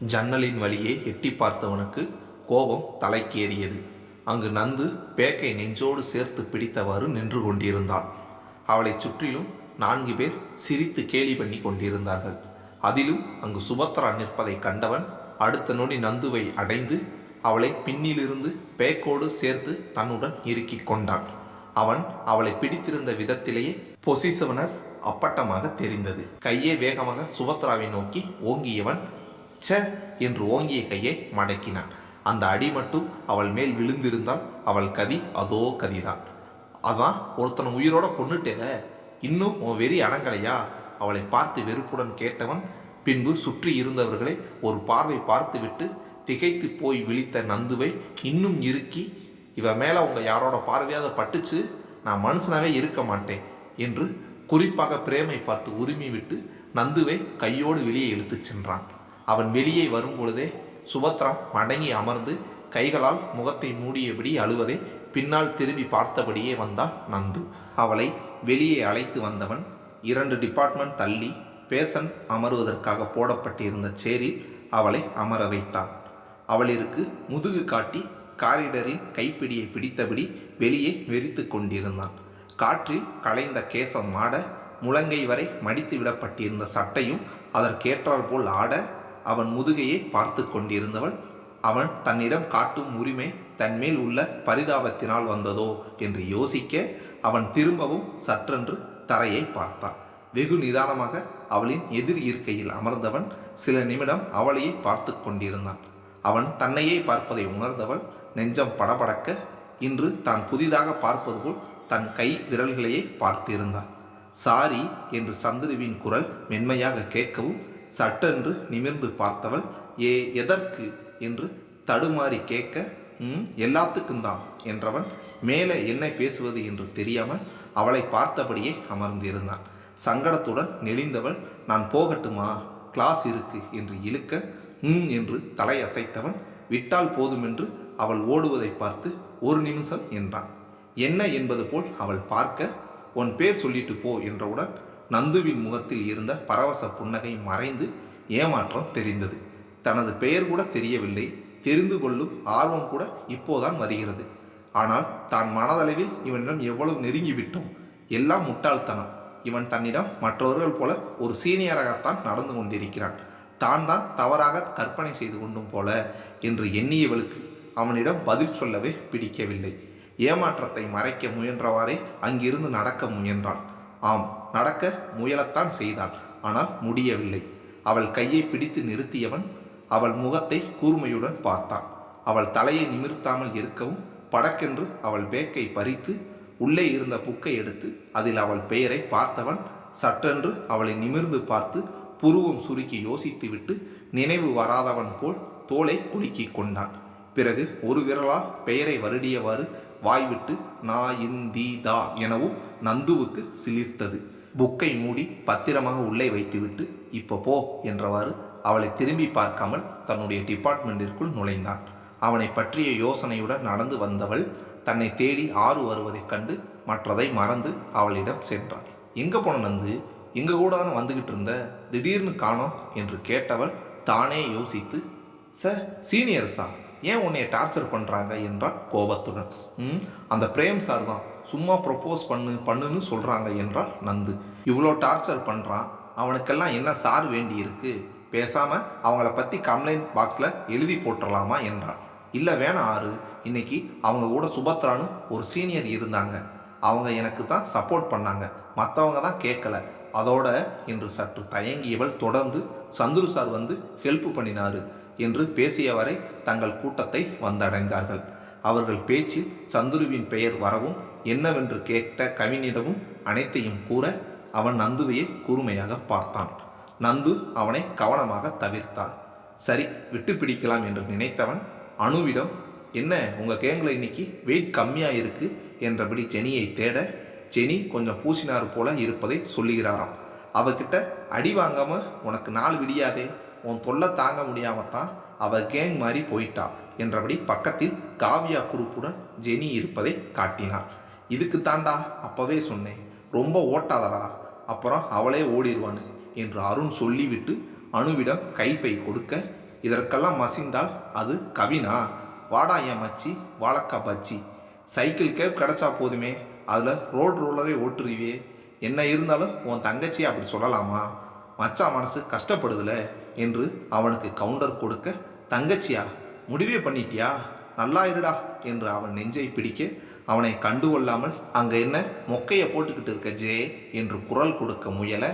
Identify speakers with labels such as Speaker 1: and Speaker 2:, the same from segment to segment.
Speaker 1: ஜன்னலின் வழியே எட்டி பார்த்தவனுக்கு கோபம் தலைக்கேறியது. அங்கு நந்து பேக்கை நெஞ்சோடு சேர்த்து பிடித்தவாறு நின்று கொண்டிருந்தாள். அவளைச் சுற்றிலும் நான்கு பேர் சிரித்து கேலி பண்ணி கொண்டிருந்தார்கள். அதிலும் அங்கு சுபத்ரா நிற்பதை கண்டவன் அடுத்த நொடி நந்துவை அடைந்து அவளை பின்னிலிருந்து பேக்கோடு சேர்த்து தன்னுடன் இறுக்கி கொண்டான். அவன் அவளை பிடித்திருந்த விதத்திலேயே பொசிசவனஸ் அப்பட்டமாக தெரிந்தது. கையே வேகமாக சுபத்ராவை நோக்கி ஓங்கியவன் ச என்று ஓங்கிய கையை மடக்கினான். அந்த அடி மட்டும் அவள் மேல் விழுந்திருந்தால் அவள் கதி அதோ கதிதான் அதான் ஒருத்தனை உயிரோட கொன்னுட்டேல இன்னும் உன் வெறி அடங்கலையா? அவளை பார்த்து வெறுப்புடன் கேட்டவன் பின்பு சுற்றி இருந்தவர்களை ஒரு பார்வை பார்த்துவிட்டு திகைத்து போய் விழித்த நந்துவை இன்னும் இறுக்கி இவ மேலே உங்கள் யாரோட பார்வையாவது பட்டுச்சு? நான் மனுஷனாவே இருக்க மாட்டேன். என்று குறிப்பாக பிரேமை பார்த்து உரிமை விட்டு நந்துவை கையோடு வெளியே இழுத்துச் சென்றான். அவன் வெளியே வரும் பொழுதே சுபத்ரா மடங்கி அமர்ந்து கைகளால் முகத்தை மூடியபடி அழுவதை பின்னால் திரும்பி பார்த்தபடியே வந்தாள் நந்து. அவளை வெளியே அழைத்து வந்தவன் இரண்டு டிபார்ட்மெண்ட் தள்ளி பேசன் அமருவதற்காக போடப்பட்டிருந்த சேரில் அவளை அமர வைத்தான். அவளிற்கு முதுகு காட்டி காரிடரின் கைப்பிடியை பிடித்தபடி வெளியே வெறித்து கொண்டிருந்தான். காற்றில் களைந்த கேசம் ஆட முழங்கை வரை மடித்து விடப்பட்டிருந்த சட்டையும் அதற்கேற்றாற்போல் ஆட அவன் முதுகையை பார்த்து கொண்டிருந்தவள் அவன் தன்னிடம் காட்டும் உரிமை தன்மேல் உள்ள பரிதாபத்தினால் வந்ததோ? என்று யோசிக்க அவன் திரும்பவும் சற்றென்று தரையை பார்த்தான். வெகு நிதானமாக அவளின் எதிர் இருக்கையில் அமர்ந்தவன் சில நிமிடம் அவளையே பார்த்து கொண்டிருந்தான். அவன் தன்னையே பார்ப்பதை உணர்ந்தவள் நெஞ்சம் படபடக்க இன்று தான் புதிதாக பார்ப்பது போல் தன் கை விரல்களையே பார்த்திருந்தான். சாரி என்று சந்துருவின் குரல் மென்மையாக கேட்கவும் சட்டென்று நிமிர்ந்து பார்த்தவள் ஏ எதற்கு? என்று தடுமாறி கேட்க ம் எல்லாத்துக்கும் தான் என்றவன் மேலே என்ன பேசுவது என்று தெரியாமல் அவளை பார்த்தபடியே அமர்ந்திருந்தான். சங்கடத்துடன் நெளிந்தவள் நான் போகட்டுமா? கிளாஸ் இருக்கு என்று இழுக்க ம் என்று தலையசைத்தவன் விட்டால் போதுமென்று அவள் ஓடுவதை பார்த்து ஒரு நிமிஷம் என்றான். என்ன என்பது போல் அவள் பார்க்க உன் பேர் சொல்லிட்டு போ என்றவுடன் நந்துவின் முகத்தில் இருந்த பரவச புன்னகை மறைந்து ஏமாற்றம் தெரிந்தது. தனது பெயர் கூட தெரியவில்லை. தெரிந்து கொள்ளும் ஆர்வம் கூட இப்போதான் வருகிறது. ஆனால் தான் மனதளவில் இவனிடம் எவ்வளவு நெருங்கிவிட்டோம். எல்லாம் முட்டாள்தனம். இவன் தன்னிடம் மற்றவர்கள் போல ஒரு சீனியராகத்தான் நடந்து கொண்டிருக்கிறான். தான் தான் தவறாக கற்பனை செய்து கொண்டும் போல என்று எண்ணியவளுக்கு அவனிடம் பதில் சொல்லவே பிடிக்கவில்லை. ஏமாற்றத்தை மறைக்க முயன்றவாறே அங்கிருந்து நடக்க முயன்றான். ஆம் நடக்க முயலத்தான் செய்தாள். ஆனால் முடியவில்லை. அவள் கையை பிடித்து நிறுத்தியவன் அவள் முகத்தை கூர்மையுடன் பார்த்தான். அவள் தலையை நிமிர்த்தாமல் இருக்கவும் படக்கென்று அவள் பேக்கை பறித்து உள்ளே இருந்த புக்கை எடுத்து அதில் அவள் பெயரை பார்த்தவன் சட்டென்று அவளை நிமிர்ந்து பார்த்து புருவம் சுருக்கி யோசித்துவிட்டு நினைவு வராதவன் போல் தோலை குலுக்கி கொண்டான். பிறகு ஒரு விரலால் பெயரை வருடியவாறு வாய்விட்டு நா இந்தி தா எனவும் நந்துவுக்கு சிலிர்த்தது. புக்கை மூடி பத்திரமாக உள்ளே வைத்துவிட்டு இப்போ போ என்றவாறு அவளை திரும்பி பார்க்காமல் தன்னுடைய டிபார்ட்மெண்ட்டிற்குள் நுழைந்தான். அவனை பற்றிய யோசனையுடன் நடந்து வந்தவள் தன்னை தேடி ஆறு வருவதைக் கண்டு மற்றதை மறந்து அவளிடம் சென்றாள். எங்கே போன நந்து? எங்கள் கூட தானே வந்துகிட்டு இருந்த? திடீர்னு காணோம் என்று கேட்டவள் தானே யோசித்து சார் சீனியர்ஸா? ஏன் உன்னைய டார்ச்சர் பண்ணுறாங்க என்றால் கோபத்துடன். ம்? அந்த பிரேம் சார் தான் சும்மா ப்ரொப்போஸ் பண்ணு பண்ணுன்னு சொல்கிறாங்க என்றால் நந்து. இவ்வளோ டார்ச்சர் பண்ணுறான் அவனுக்கெல்லாம் என்ன சார் வேண்டி இருக்குது பேசாமல் அவங்கள பற்றி கம்ப்ளைண்ட் பாக்ஸில் எழுதி போட்டுடலாமா என்றாள். இல்லை வேணாம் ஆறு இன்னைக்கு அவங்க கூட சுபத்ரான்னு ஒரு சீனியர் இருந்தாங்க. அவங்க எனக்கு தான் சப்போர்ட் பண்ணாங்க. மற்றவங்க தான் கேட்கல அதோட இன்று சற்று தயங்கியவள் தொடர்ந்து சந்துரு சார் வந்து ஹெல்ப் பண்ணினாரு. என்று பேசியவரை தங்கள் கூட்டத்தை வந்தடைந்தார்கள். அவர்கள் பேச்சில் சந்துருவின் பெயர் வரவும் என்னவென்று கேட்ட கவினிடமும் அனைத்தையும் கூற அவன் நந்துவையை கூர்மையாக பார்த்தான். நந்து அவனை கவனமாக தவிர்த்தான். சரி விட்டு பிடிக்கலாம் என்று நினைத்தவன் அணுவிடம் என்ன உங்கள் கேங்கில் இன்னைக்கு வெயிட் கம்மியாக இருக்கு? என்றபடி ஜெனியை தேட ஜெனி கொஞ்சம் பூசினார் போல இருப்பதை சொல்லுகிறாராம். அவகிட்ட அடி வாங்காமல் உனக்கு நாள் விடியாதே. உன் தொல்லை தாங்க முடியாமல் தான் அவ கேங் மாதிரி போயிட்டா என்றபடி பக்கத்தில் காவியா குரூப்புடன் ஜெனி இருப்பதை காட்டினார். இதுக்கு தாண்டா? அப்போவே சொன்னேன். ரொம்ப ஓட்டாதடா. அப்புறம் அவளே ஓடிடுவான்னு என்று அருண் சொல்லிவிட்டு அணுவிடம் கைப்பை கொடுக்க இதற்கெல்லாம் மசிந்தால் அது கவினா? வாடா என் மச்சி வாழக்கா பச்சி சைக்கிள் கேப் கிடைச்சா போதுமே. அதில் ரோடு ரோலவே ஓட்டுருவியே என்ன இருந்தாலும் உன் தங்கச்சி அப்படி சொல்லலாமா? மச்சான் மனசு கஷ்டப்படுதுல என்று அவனுக்கு கவுண்டர் கொடுக்க தங்கச்சியா முடிவே பண்ணிட்டியா? நல்லா இருடா என்று அவன் நெஞ்சை பிடிக்க அவனை கண்டுகொள்ளாமல் அங்கே என்ன மொக்கையை போட்டுக்கிட்டு இருக்க ஜே என்று குரல் கொடுக்க முயல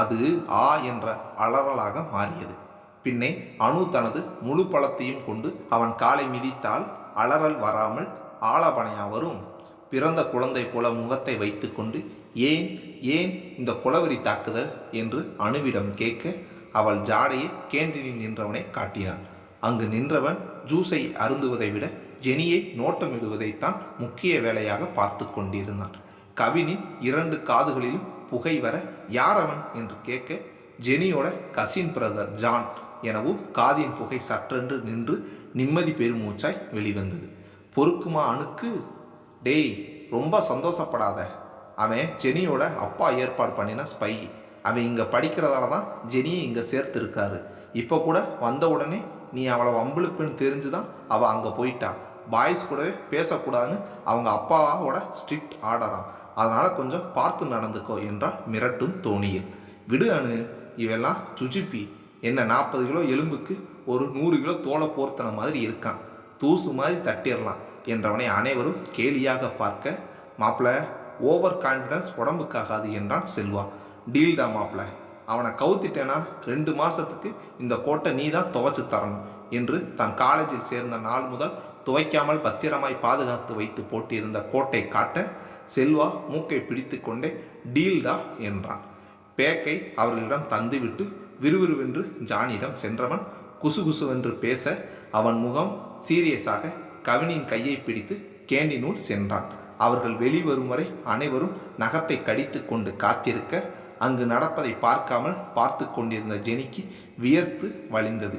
Speaker 1: அது ஆ என்ற அலறலாக மாறியது. பின்னே அணு தனது முழு பழத்தையும் கொண்டு அவன் காலை மிதித்தால் அலறல் வராமல் ஆலபனையா வரும். பிறந்த குழந்தை போல முகத்தை வைத்துக்கொண்டு ஏன் ஏன் இந்த குளவரி தாக்குதல் என்று அணுவிடம் கேட்க அவள் ஜாடையை கேண்டீனில் நின்றவனை காட்டினான் அங்கு நின்றவன் ஜூஸை அருந்துவதை விட ஜெனியை நோட்டமிடுவதைத்தான் முக்கிய வேலையாக பார்த்து கொண்டிருந்தான். கவினின் இரண்டு காதுகளிலும் புகை வர யார் அவன் என்று கேட்க ஜெனியோட கசின் பிரதர் ஜான் எனவும் காதின் புகை சற்றென்று நின்று நிம்மதி பெருமூச்சாய் வெளிவந்தது. பொறுக்குமா அணுக்கு? டேய் ரொம்ப சந்தோஷப்படாத. அவன் ஜெனியோட அப்பா ஏற்பாடு பண்ணின ஸ்பை அவன் இங்கே படிக்கிறதால தான் ஜெனியை இங்கே சேர்த்துருக்காரு. இப்போ கூட வந்த உடனே நீ அவளை வம்பிழுப்புன்னு தெரிஞ்சு தான் அவள் அங்கே போயிட்டா. பாய்ஸ் கூடவே பேசக்கூடாதுன்னு அவங்க அப்பாவோட ஸ்ட்ரிக்ட் ஆர்டராம் அதனால் கொஞ்சம் பார்த்து நடந்துக்கோ என்றால் மிரட்டும் தோணியில். விடு அணு இவெல்லாம் சுஜிப்பி என்ன நாற்பது கிலோ எலும்புக்கு ஒரு நூறு கிலோ தோலை போர்த்தன மாதிரி இருக்கான். தூசு மாதிரி தட்டிடலாம் என்றவனை அனைவரும் கேலியாக பார்க்க மாப்பிள்ளை ஓவர் கான்ஃபிடன்ஸ் உடம்புக்காகாது என்றான் செல்வா. டீல் தான் மாப்பிள. அவனை கவுத்திட்டேனா? ரெண்டு மாதத்துக்கு இந்த கோட்டை நீ தான் துவைச்சு தரணும் என்று தன் காலேஜில் சேர்ந்த நாள் முதல் துவைக்காமல் பத்திரமாய் பாதுகாத்து வைத்து போட்டிருந்த கோட்டை காட்ட செல்வா மூக்கை பிடித்து கொண்டே டீல்டா என்றான். பேக்கை அவர்களிடம் தந்துவிட்டு விறுவிறுவென்று ஜானியிடம் சென்றவன் குசுகுசுவென்று பேச அவன் முகம் சீரியஸாக கவினின் கையை பிடித்து கேண்டினுள் சென்றான். அவர்கள் வெளிவரும் வரை அனைவரும் நகத்தை கடித்து கொண்டு காத்திருக்க அங்கு நடப்பதை பார்க்காமல் பார்த்து கொண்டிருந்த ஜெனிக்கு வியர்த்து வழிந்தது.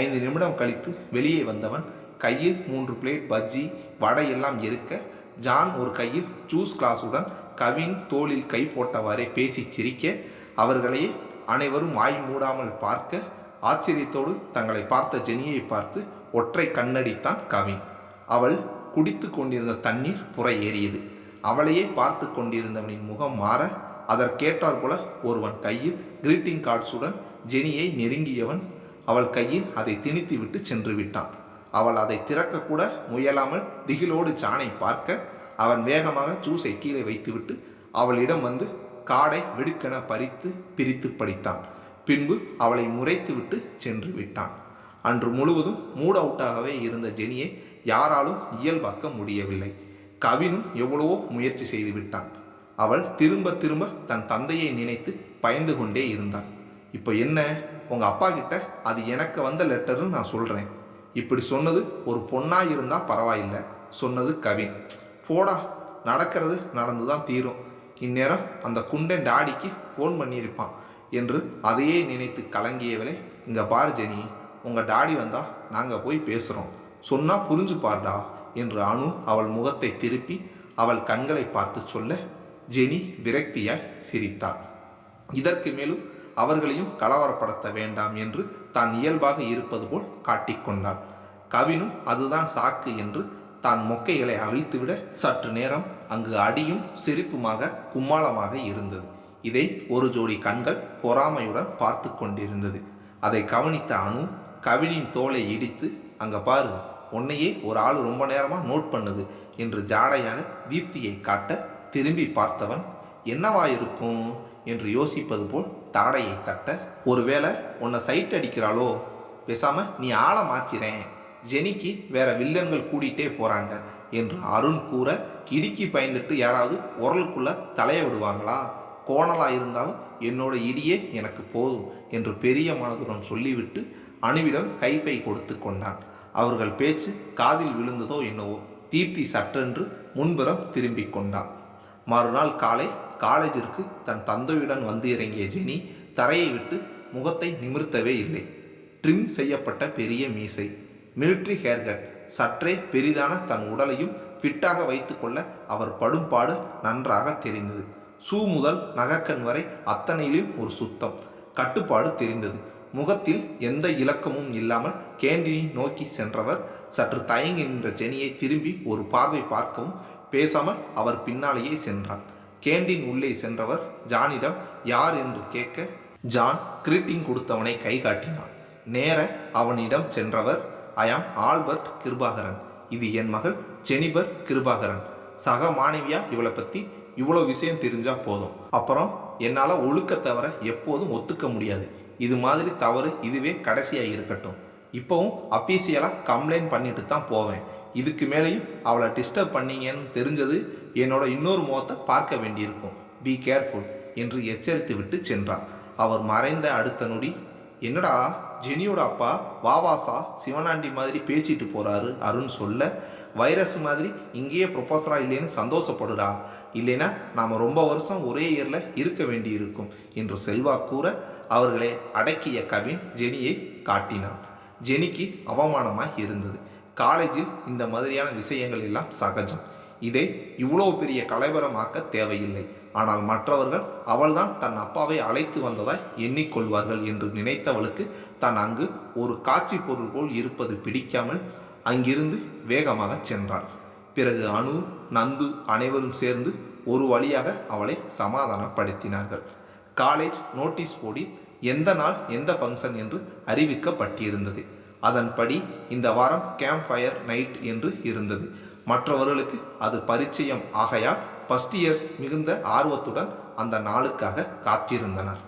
Speaker 1: ஐந்து நிமிடம் கழித்து வெளியே வந்தவன் கையில் மூன்று பிளேட் பஜ்ஜி வடை எல்லாம் இருக்க ஜான் ஒரு கையில் ஜூஸ் கிளாஸுடன் கவின் தோளில் கை போட்டவாறே பேசி சிரிக்க அவர்களையே அனைவரும் வாய் மூடாமல் பார்க்க ஆச்சரியத்தோடு தங்களை பார்த்த ஜெனியை பார்த்து ஒற்றை கண்ணடித்தான் கவின். அவள் குடித்து கொண்டிருந்த தண்ணீர் புற ஏறியது அவளையே பார்த்து கொண்டிருந்தவனின் முகம் மாற அதற்கேற்றாற் போல ஒருவன் கையில் கிரீட்டிங் கார்ட்ஸுடன் ஜெனியை நெருங்கியவன் அவள் கையில் அதை திணித்து விட்டு சென்று விட்டான் அவள் அதை திறக்கக்கூட முயலாமல் திகிலோடு ஜானை பார்க்க அவன் வேகமாக ஜூஸை கீழே வைத்துவிட்டு அவளிடம் வந்து காடை வெடுக்கென பறித்து பிரித்து படித்தான். பின்பு அவளை முறைத்துவிட்டு சென்று விட்டான் அன்று முழுவதும் மூட் அவுட்டாகவே இருந்த ஜெனியை யாராலும் இயல்பாக்க முடியவில்லை. கவினும் எவ்வளவோ முயற்சி செய்து விட்டான். அவள் திரும்ப திரும்ப தன் தந்தையை நினைத்து பயந்து கொண்டே இருந்தாள். இப்போ என்ன? உங்கள் அப்பா கிட்ட அது எனக்கு வந்த லெட்டர்னு நான் சொல்கிறேன் இப்படி சொன்னது ஒரு பொண்ணாக இருந்தால் பரவாயில்லை சொன்னது கவின். போடா நடக்கிறது நடந்து தான் தீரும். இந்நேரம் அந்த குண்டன் டாடிக்கு ஃபோன் பண்ணியிருப்பான் என்று அதையே நினைத்து கலங்கியவளே இங்கே பார் ஜெனி உங்கள் டாடி வந்தால் நாங்கள் போய் பேசுகிறோம் சொன்னா புரிஞ்சு பாருடா என்று அனு அவள் முகத்தை திருப்பி அவள் கண்களை பார்த்து சொல்ல ஜெனி விரக்தியாய் சிரித்தாள். இதற்கு மேலும் அவர்களையும் கலவரப்படுத்த வேண்டாம் என்று தான் இயல்பாக இருப்பது போல் காட்டிக்கொண்டாள் கவினும் அதுதான் சாக்கு என்று தான் மொக்கைகளை அவிழ்த்துவிட சற்று நேரம் அங்கு அடியும் சிரிப்புமாக கும்மாளமாக இருந்தது. இதை ஒரு ஜோடி கண்கள் பொறாமையுடன் பார்த்து கொண்டிருந்தது. அதை கவனித்த அணு கவினின் தோலை இடித்து அங்கே பாரு உன்னையே ஒரு ஆள் ரொம்ப நேரமாக நோட் பண்ணுது என்று ஜாடையாக வீப்தியை காட்ட திரும்பி பார்த்தவன் என்னவா இருக்கும்? என்று யோசிப்பது போல் தாடையை தட்ட ஒருவேளை உன்னை சைட் அடிக்கிறாளோ? பேசாமல் நீ ஆளை மாக்கிறேன் ஜெனிக்கு வேற வில்லன்கள் கூட்டிகிட்டே போகிறாங்க என்று அருண் கூற இடிக்கு பயந்துட்டு யாராவது உரலுக்குள்ளே தலைய விடுவாங்களா? கோணலாக இருந்தாலும் என்னோட இடியே எனக்கு போதும் என்று பெரிய மனதுடன் சொல்லிவிட்டு அணுவிடம் கைப்பை கொடுத்து கொண்டான். அவர்கள் பேச்சு காதில் விழுந்ததோ என்னவோ தீப்தி சற்றென்று முன்புறம் திரும்பிக் கொண்டான். மறுநாள் காலை காலேஜிற்கு தன் தந்தையுடன் வந்து இறங்கிய ஜெனி தரையை விட்டு முகத்தை நிமிர்த்தவே இல்லை. ட்ரிம் செய்யப்பட்ட பெரிய மீசை. மிலிட்ரி ஹேர்கட் சற்றே பெரிதான தன் உடலையும் ஃபிட்டாக வைத்துக்கொள்ள அவர் படும்பாடு நன்றாக தெரிந்தது. சூ முதல் நகக்கண் வரை அத்தனையிலும் ஒரு சுத்தம். கட்டுப்பாடு தெரிந்தது. முகத்தில் எந்த இலக்கமும் இல்லாமல் கேண்டீனை நோக்கி சென்றவர் சற்று தயங்கி நின்ற ஜெனியை திரும்பி ஒரு பார்வை பார்க்கவும் பேசாமல் அவர் பின்னாலேயே சென்றார் கேண்டீன் உள்ளே சென்றவர் ஜானிடம் யார் என்று கேட்க ஜான் கிரீட்டிங் கொடுத்தவனை கை காட்டினான் நேர அவனிடம் சென்றவர் ஐயாம் ஆல்பர்ட் கிருபாகரன். இது என் மகள் ஜெனிபர் கிருபாகரன். சக மாணவியா இவளை பற்றி இவ்வளோ விஷயம் தெரிஞ்சால் போதும். அப்புறம் என்னால் ஒழுக்க தவிர எப்போதும் ஒத்துக்க முடியாது. இது மாதிரி தவறு இதுவே கடைசியாக இருக்கட்டும். இப்போவும் அஃபீஷியலாக கம்ப்ளைண்ட் பண்ணிட்டு தான் போவேன். இதுக்கு மேலேயும் அவளை டிஸ்டர்ப் பண்ணீங்கன்னு தெரிஞ்சது என்னோட இன்னொரு முகத்தை பார்க்க வேண்டியிருக்கும். பி கேர்ஃபுல் என்று எச்சரித்து விட்டு சென்றார் அவர் மறைந்த அடுத்த நொடி என்னடா ஜெனியோட அப்பா வாவாசா சிவனாண்டி மாதிரி பேசிட்டு போகிறாரு அருண் சொல்ல. வைரஸ் மாதிரி இங்கேயே ப்ரொஃபஸராக இல்லைன்னு சந்தோஷப்படுறா இல்லைன்னா நாம் ரொம்ப வருஷம் ஒரே இயரில் இருக்க வேண்டியிருக்கும். என்று செல்வா கூற அவர்களை அடக்கிய கவின் ஜெனியை காட்டினான். ஜெனிக்கு அவமானமாய் இருந்தது. காலேஜில் இந்த மாதிரியான விஷயங்கள் எல்லாம் சகஜம். இதை இவ்வளோ பெரிய கலைவரமாக்க தேவையில்லை. ஆனால் மற்றவர்கள் அவள்தான் தன் அப்பாவை அழைத்து வந்ததாய் எண்ணிக்கொள்வார்கள் என்று நினைத்தவளுக்கு தான் அங்கு ஒரு காட்சி பொருள் போல் இருப்பது பிடிக்காமல் அங்கிருந்து வேகமாக சென்றாள். பிறகு அணு நந்து அனைவரும் சேர்ந்து ஒரு வழியாக அவளை சமாதானப்படுத்தினார்கள். காலேஜ் நோட்டீஸ் போர்டில் எந்த நாள் எந்த ஃபங்க்ஷன் என்று அறிவிக்கப்பட்டிருந்தது. அதன்படி இந்த வாரம் கேம்ப் ஃபயர் நைட் என்று இருந்தது. மற்றவர்களுக்கு அது பரிச்சயம். ஆகையால் ஃபஸ்ட் இயர்ஸ் மிகுந்த ஆர்வத்துடன் அந்த நாளுக்காக காத்திருந்தனர்.